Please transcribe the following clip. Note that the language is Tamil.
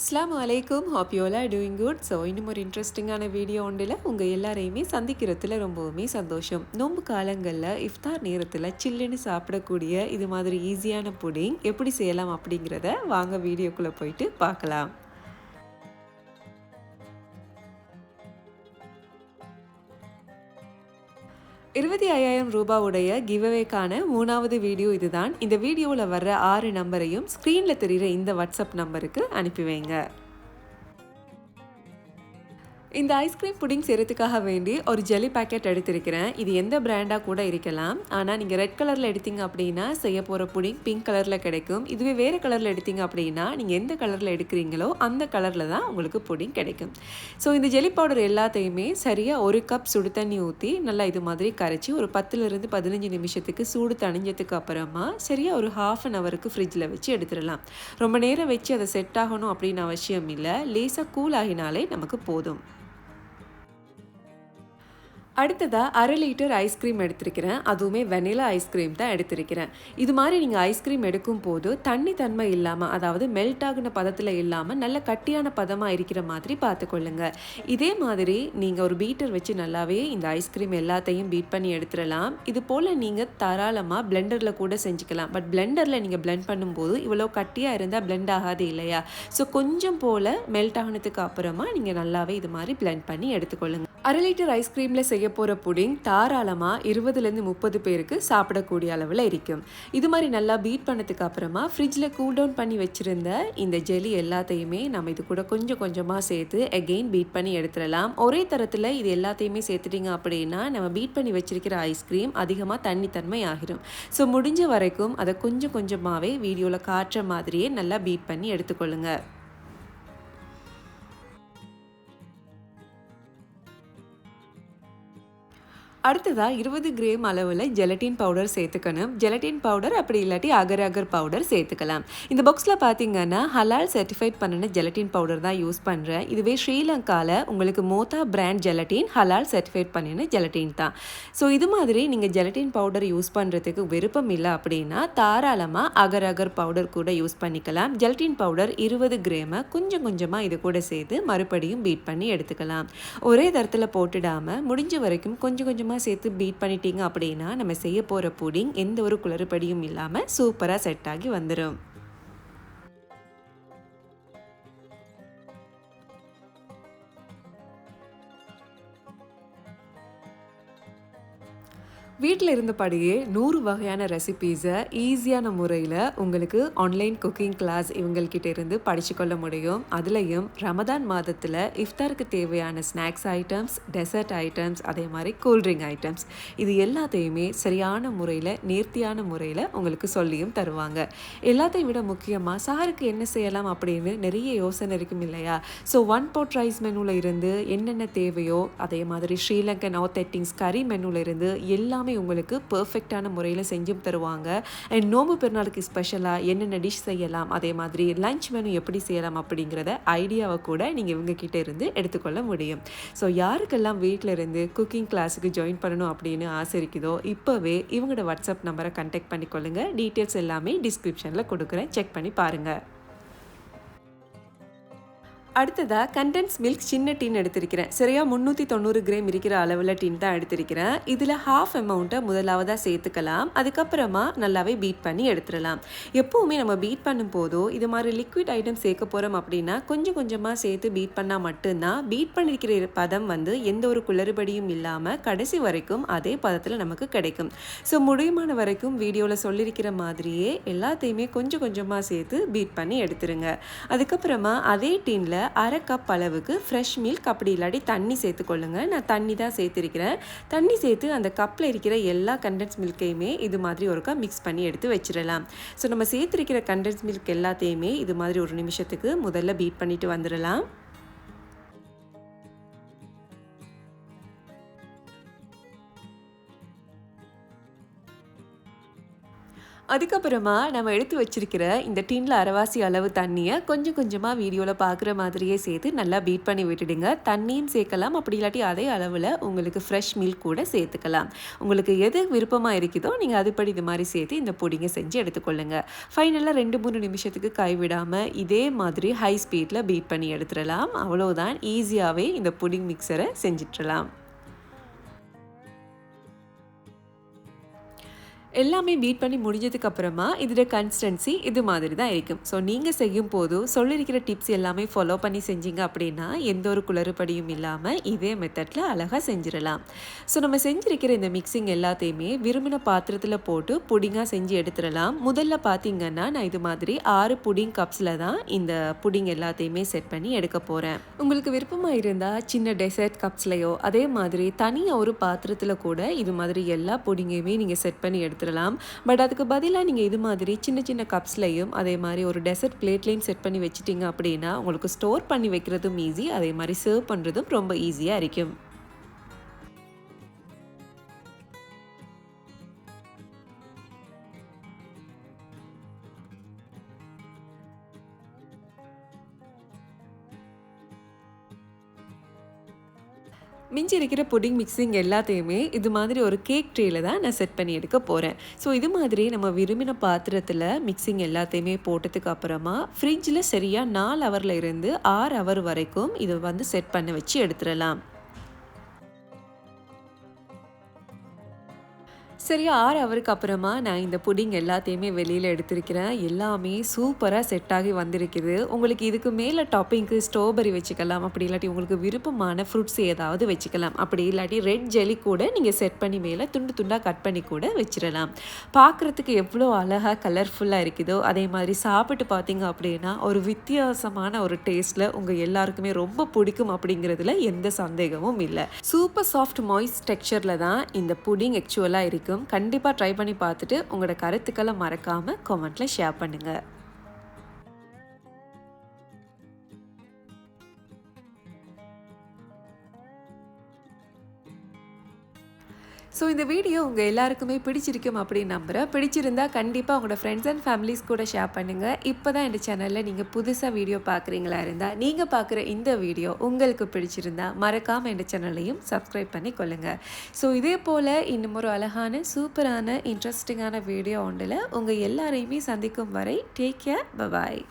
அஸ்லாம் வலைக்கும் ஹாப் டூயிங் குட் ஸோ இன்னும் ஒரு இன்ட்ரெஸ்டிங்கான வீடியோ ஒன்றில் உங்கள் எல்லாரையுமே சந்திக்கிறதுல ரொம்பவுமே சந்தோஷம். நோன்பு காலங்களில் இஃப்தார் நேரத்தில் சில்லுன்னு சாப்பிடக்கூடிய இது மாதிரி ஈஸியான புடிங் எப்படி செய்யலாம் அப்படிங்கிறத வாங்க வீடியோக்குள்ளே போயிட்டு பார்க்கலாம். இருபத்தி ஐயாயிரம் ரூபாவுடைய கிவ்அவேக்கான மூணாவது வீடியோ இதுதான். இந்த வீடியோவில் வர்ற ஆறு நம்பரையும் ஸ்க்ரீனில் தெரிகிற இந்த வாட்ஸ்அப் நம்பருக்கு அனுப்பி வைங்க. இந்த ஐஸ்கிரீம் புடிங் செய்கிறதுக்காக வேண்டி ஒரு ஜெல்லி பேக்கெட் எடுத்திருக்கிறேன். இது எந்த பிராண்டாக கூட இருக்கலாம். ஆனால் நீங்கள் ரெட் கலரில் எடுத்தீங்க அப்படின்னா செய்ய போகிற புடிங் பிங்க் கலரில் கிடைக்கும். இதுவே வேறு கலரில் எடுத்தீங்க அப்படின்னா நீங்கள் எந்த கலரில் எடுக்கிறீங்களோ அந்த கலரில் தான் உங்களுக்கு புடிங் கிடைக்கும். ஸோ இந்த ஜெல்லி பவுடர் எல்லாத்தையுமே சரியாக ஒரு கப் சுடு தண்ணி ஊற்றி நல்லா இது மாதிரி கரைச்சி ஒரு பத்துலேருந்து பதினஞ்சு நிமிஷத்துக்கு சூடு தணிஞ்சதுக்கு அப்புறமா சரியாக ஒரு ஹாஃப் அன் ஹவருக்கு ஃப்ரிட்ஜில் வச்சு எடுத்துடலாம். ரொம்ப நேரம் வச்சு அதை செட் ஆகணும் அப்படின்னு அவசியம் இல்லை. லேசாக கூல் ஆகினாலே நமக்கு போதும். அடுத்ததாக அரை லிட்டர் ஐஸ்கிரீம் எடுத்திருக்கிறேன். அதுவுமே வெனிலா ஐஸ்கிரீம் தான் எடுத்திருக்கிறேன். இது மாதிரி நீங்கள் ஐஸ்கிரீம் எடுக்கும் போது தண்ணி தன்மை இல்லாமல் அதாவது மெல்ட் ஆகின பதத்தில் இல்லாமல் நல்ல கட்டியான பதமாக இருக்கிற மாதிரி பார்த்துக்கொள்ளுங்க. இதே மாதிரி நீங்கள் ஒரு பீட்டர் வச்சு நல்லாவே இந்த ஐஸ்கிரீம் எல்லாத்தையும் பீட் பண்ணி எடுத்துடலாம். இது போல் நீங்கள் தாராளமாக பிளெண்டரில் கூட செஞ்சுக்கலாம். பட் பிளெண்டரில் நீங்கள் பிளெண்ட் பண்ணும்போது இவ்வளோ கட்டியாக இருந்தால் பிளெண்ட் ஆகாது இல்லையா? ஸோ கொஞ்சம் போல் மெல்ட் ஆகினதுக்கு அப்புறமா நீங்கள் நல்லாவே இது மாதிரி பிளெண்ட் பண்ணி எடுத்துக்கொள்ளுங்க. அரை லிட்டர் ஐஸ்கிரீமில் செய்ய போகிற புடிங் தாராளமாக இருபதுலேருந்து முப்பது பேருக்கு சாப்பிடக்கூடிய அளவில் இருக்கும். இது மாதிரி நல்லா பீட் பண்ணதுக்கு அப்புறமா ஃப்ரிட்ஜில் கூல் டவுன் பண்ணி வச்சுருந்த இந்த ஜெலி எல்லாத்தையுமே நம்ம இது கூட கொஞ்சம் கொஞ்சமாக சேர்த்து அகெயின் பீட் பண்ணி எடுத்துடலாம். ஒரே தரத்தில் இது எல்லாத்தையுமே சேர்த்துட்டிங்க அப்படின்னா நம்ம பீட் பண்ணி வச்சுருக்கிற ஐஸ்கிரீம் அதிகமாக தண்ணித்தன்மை ஆகிரும். ஸோ முடிஞ்ச வரைக்கும் அதை கொஞ்சம் கொஞ்சமாகவே வீடியோவில் காட்டுற மாதிரியே நல்லா பீட் பண்ணி எடுத்துக்கொள்ளுங்கள் அடுத்ததாக இருபது கிராம் அளவில் ஜெலட்டின் பவுடர் சேர்த்துக்கணும். ஜெலட்டின் பவுடர் அப்படி இல்லாட்டி அகர் அகர் பவுடர் சேர்த்துக்கலாம். இந்த பாக்ஸில் பார்த்தீங்கன்னா ஹலால் சர்டிஃபைட் பண்ணின ஜெலட்டின் பவுடர் தான் யூஸ் பண்ணுறேன் இதுவே ஸ்ரீலங்காவில் உங்களுக்கு மோத்தா பிராண்ட் ஜெலட்டின் ஹலால் சர்டிஃபைட் பண்ணின ஜெலட்டின் தான். ஸோ இது மாதிரி நீங்கள் ஜெலட்டின் பவுடர் யூஸ் பண்ணுறதுக்கு விருப்பம் இல்லை அப்படின்னா தாராளமாக அகர் அகர் பவுடர் கூட யூஸ் பண்ணிக்கலாம். ஜெலட்டின் பவுடர் இருபது கிராமை கொஞ்சம் கொஞ்சமாக இது கூட சேர்த்து மறுபடியும் பீட் பண்ணி எடுத்துக்கலாம். ஒரே தரத்தில் போட்டுடாமல் முடிஞ்ச வரைக்கும் கொஞ்சம் கொஞ்சம் கொஞ்சமாக சேர்த்து பீட் பண்ணிட்டீங்க அப்படின்னா நம்ம செய்ய போகிற புடிங் எந்த ஒரு குளறுபடியும் இல்லாமல் சூப்பராக செட் ஆகி வந்துடும் வீட்டில் இருந்தபடியே நூறு வகையான ரெசிபீஸை ஈஸியான முறையில் உங்களுக்கு ஆன்லைன் குக்கிங் கிளாஸ் இவங்கள்கிட்ட இருந்து படிச்சுக்கொள்ள முடியும். அதுலேயும் ரமதான் மாதத்தில் இஃப்தாருக்கு தேவையான ஸ்நாக்ஸ் ஐட்டம்ஸ் டெசர்ட் ஐட்டம்ஸ் அதே மாதிரி கூல்ட்ரிங்க் ஐட்டம்ஸ் இது எல்லாத்தையுமே சரியான முறையில் நேர்த்தியான முறையில் உங்களுக்கு சொல்லியும் தருவாங்க. எல்லாத்தையும் விட முக்கியமாக சாருக்கு என்ன செய்யலாம் அப்படின்னு நிறைய யோசனை இருக்கும் இல்லையா? ஸோ ஒன் போட் ரைஸ் மெனுவில் இருந்து என்னென்ன தேவையோ அதே மாதிரி ஸ்ரீலங்கன் ஆத்தெட்டிங்ஸ் கறி மெனுவில் இருந்து எல்லாமே எல்லாமே உங்களுக்கு பர்ஃபெக்டான முறையில் செஞ்சும் தருவாங்க. அண்ட் நோம்பு பெருநாளுக்கு ஸ்பெஷலாக என்னென்ன டிஷ் செய்யலாம் அதே மாதிரி லஞ்ச் மெனு எப்படி செய்யலாம் அப்படிங்கிறத ஐடியாவை கூட நீங்கள் இவங்ககிட்ட இருந்து எடுத்துக்கொள்ள முடியும். ஸோ யாருக்கெல்லாம் வீட்டில் இருந்து குக்கிங் கிளாஸுக்கு ஜாயின் பண்ணணும் அப்படின்னு ஆசை இருக்குதோ இப்போவே இவங்களோட வாட்ஸ்அப் நம்பரை கண்டெக்ட் பண்ணிக்கொள்ளுங்கள் டீட்டெயில்ஸ் எல்லாமே டிஸ்கிரிப்ஷனில் கொடுக்குறேன். செக் பண்ணி பாருங்கள் அடுத்ததாக கண்டென்ஸ் மில்க் சின்ன டீன் எடுத்திருக்கிறேன். சரியாக முந்நூற்றி தொண்ணூறு கிராம் இருக்கிற அளவில் டீன் தான் எடுத்திருக்கிறேன். இதில் ஹாஃப் அமௌண்ட்டை முதலாவதாக சேர்த்துக்கலாம். அதுக்கப்புறமா நல்லாவே பீட் பண்ணி எடுத்துடலாம். எப்போவுமே நம்ம பீட் பண்ணும் போதோ இது மாதிரி லிக்விட் ஐட்டம் சேர்க்க போகிறோம் அப்படின்னா கொஞ்சம் கொஞ்சமாக சேர்த்து பீட் பண்ணால் மட்டும்தான் பீட் பண்ணியிருக்கிற பதம் வந்து எந்த ஒரு குளறுபடியும் இல்லாமல் கடைசி வரைக்கும் அதே பதத்தில் நமக்கு கிடைக்கும். ஸோ முடியுமான வரைக்கும் வீடியோவில் சொல்லியிருக்கிற மாதிரியே எல்லாத்தையுமே கொஞ்சம் கொஞ்சமாக சேர்த்து பீட் பண்ணி எடுத்துருங்க. அதுக்கப்புறமா அதே டீனில் அரை கப் அளவுக்கு ஃப்ரெஷ் மில்க் அப்படி இல்லாட்டி தண்ணி சேர்த்துக்கொள்ளுங்க. நான் தண்ணி தான் சேர்த்துருக்கிறேன். தண்ணி சேர்த்து அந்த கப்பில் இருக்கிற எல்லா கண்டென்ஸ் மில்க்கையுமே இது மாதிரி ஒருக்கா மிக்ஸ் பண்ணி எடுத்து வச்சிடலாம். ஸோ நம்ம சேர்த்துருக்கிற கண்டென்ஸ் மில்க் எல்லாத்தையுமே இது மாதிரி ஒரு நிமிஷத்துக்கு முதல்ல பீட் பண்ணிட்டு வந்துடலாம். அதுக்கப்புறமா நம்ம எடுத்து வச்சிருக்கிற இந்த டின்ல அரைவாசி அளவு தண்ணியை கொஞ்சம் கொஞ்சமாக வீடியோவில் பார்க்குற மாதிரியே சேர்த்து நல்லா பீட் பண்ணி விட்டுடுங்க. தண்ணியும் சேர்க்கலாம். அப்படி இல்லாட்டி அதே அளவில் உங்களுக்கு ஃப்ரெஷ் மில்க் கூட சேர்த்துக்கலாம். உங்களுக்கு எது விருப்பமாக இருக்குதோ நீங்கள் அதுபடி இது மாதிரி சேர்த்து இந்த பொடிங்க செஞ்சு எடுத்துக்கொள்ளுங்க. ஃபைனலாக ரெண்டு மூணு நிமிஷத்துக்கு கைவிடாமல் இதே மாதிரி ஹை ஸ்பீடில் பீட் பண்ணி எடுத்துடலாம். அவ்வளோதான் ஈஸியாகவே இந்த புடிங் மிக்சரை செஞ்சிட்றலாம் எல்லாமே பீட் பண்ணி முடிஞ்சதுக்கு அப்புறமா இதோட கன்சிஸ்டன்சி இது மாதிரி தான் இருக்கும். ஸோ நீங்கள் செய்யும் போது சொல்லியிருக்கிற டிப்ஸ் எல்லாமே ஃபாலோ பண்ணி செஞ்சீங்க அப்படின்னா எந்த ஒரு குளறுபடியும் இல்லாமல் இதே மெத்தடில் அழகாக செஞ்சிடலாம். ஸோ நம்ம செஞ்சிருக்கிற இந்த மிக்சிங் எல்லாத்தையுமே விரும்பின பாத்திரத்தில் போட்டு புடிங்காக செஞ்சு எடுத்துடலாம். முதல்ல பார்த்தீங்கன்னா நான் இது மாதிரி ஆறு புடிங் கப்ஸில் தான் இந்த புடிங் எல்லாத்தையுமே செட் பண்ணி எடுக்க போகிறேன் உங்களுக்கு விருப்பமாக இருந்தால் சின்ன டெசர்ட் கப்ஸ்லையோ அதே மாதிரி தனியாக ஒரு பாத்திரத்தில் கூட இது மாதிரி எல்லா புடிங்கையுமே நீங்கள் செட் பண்ணி எடுத்து எடுத்துடலாம் பட் அதுக்கு பதிலாக நீங்கள் இது மாதிரி சின்ன சின்ன கப்ஸ்லையும் அதே மாதிரி ஒரு டெசர்ட் பிளேட்லையும் செட் பண்ணி வச்சிட்டிங்க அப்படின்னா உங்களுக்கு ஸ்டோர் பண்ணி வைக்கிறதும் ஈஸி அதே மாதிரி சர்வ் பண்ணுறதும் ரொம்ப ஈஸியாக இருக்கும். மிஞ்சி இருக்கிற புடிங் மிக்சிங் எல்லாத்தையுமே இது மாதிரி ஒரு கேக் ட்ரேயில் தான் நான் செட் பண்ணி எடுக்க போகிறேன் ஸோ இது மாதிரி நம்ம விரும்பின பாத்திரத்தில் மிக்சிங் எல்லாத்தையுமே போட்டதுக்கு அப்புறமா ஃப்ரிட்ஜில் சரியாக நாலு ஹவரில் இருந்து ஆறு ஹவர் வரைக்கும் இதை வந்து செட் பண்ண வச்சு எடுத்துடலாம். சரி ஆறு அவருக்கு அப்புறமா நான் இந்த புடிங் எல்லாத்தையுமே வெளியில் எடுத்திருக்கிறேன். எல்லாமே சூப்பராக செட் ஆகி வந்திருக்குது. உங்களுக்கு இதுக்கு மேலே டாப்பிங்க்கு ஸ்ட்ராபெரி வச்சுக்கலாம். அப்படி இல்லாட்டி உங்களுக்கு விருப்பமான ஃப்ரூட்ஸ் ஏதாவது வச்சுக்கலாம். அப்படி இல்லாட்டி ரெட் ஜெலி கூட நீங்கள் செட் பண்ணி மேலே துண்டு துண்டாக கட் பண்ணி கூட வச்சிடலாம். பார்க்குறதுக்கு எவ்வளோ அழகாக கலர்ஃபுல்லாக இருக்குதோ அதே மாதிரி சாப்பிட்டு பார்த்தீங்க அப்படின்னா ஒரு வித்தியாசமான ஒரு டேஸ்ட்டில் உங்கள் எல்லாருக்குமே ரொம்ப பிடிக்கும் அப்படிங்கிறதுல எந்த சந்தேகமும் இல்லை. சூப்பர் சாஃப்ட் மாய்ஸ் டெக்ஸ்சரில் தான் இந்த புடிங் ஆக்சுவலாக இருக்கும். கண்டிப்பாக ட்ரை பண்ணி பார்த்துட்டு உங்களோட கருத்துக்களை மறக்காமல் கமெண்ட்டில் ஷேர் பண்ணுங்கள் ஸோ இந்த வீடியோ உங்கள் எல்லாருக்குமே பிடிச்சிருக்கும் அப்படின்னு நம்புகிறேன் பிடிச்சிருந்தா கண்டிப்பாக உங்களோட ஃப்ரெண்ட்ஸ் அண்ட் ஃபேமிலிஸ் கூட ஷேர் பண்ணுங்கள் இப்போ தான் இந்த சேனலில் நீங்கள் புதுசாக வீடியோ பார்க்குறீங்களா இருந்தால் நீங்கள் பார்க்குற இந்த வீடியோ உங்களுக்கு பிடிச்சிருந்தா மறக்காமல் இந்த சேனலையும் சப்ஸ்கிரைப் பண்ணி கொள்ளுங்கள் ஸோ இதே போல் இன்னும் ஒரு அழகான சூப்பரான இன்ட்ரெஸ்டிங்கான வீடியோ ஒன்றில் உங்கள் எல்லாரையுமே சந்திக்கும் வரை டேக் கேர் பபாய்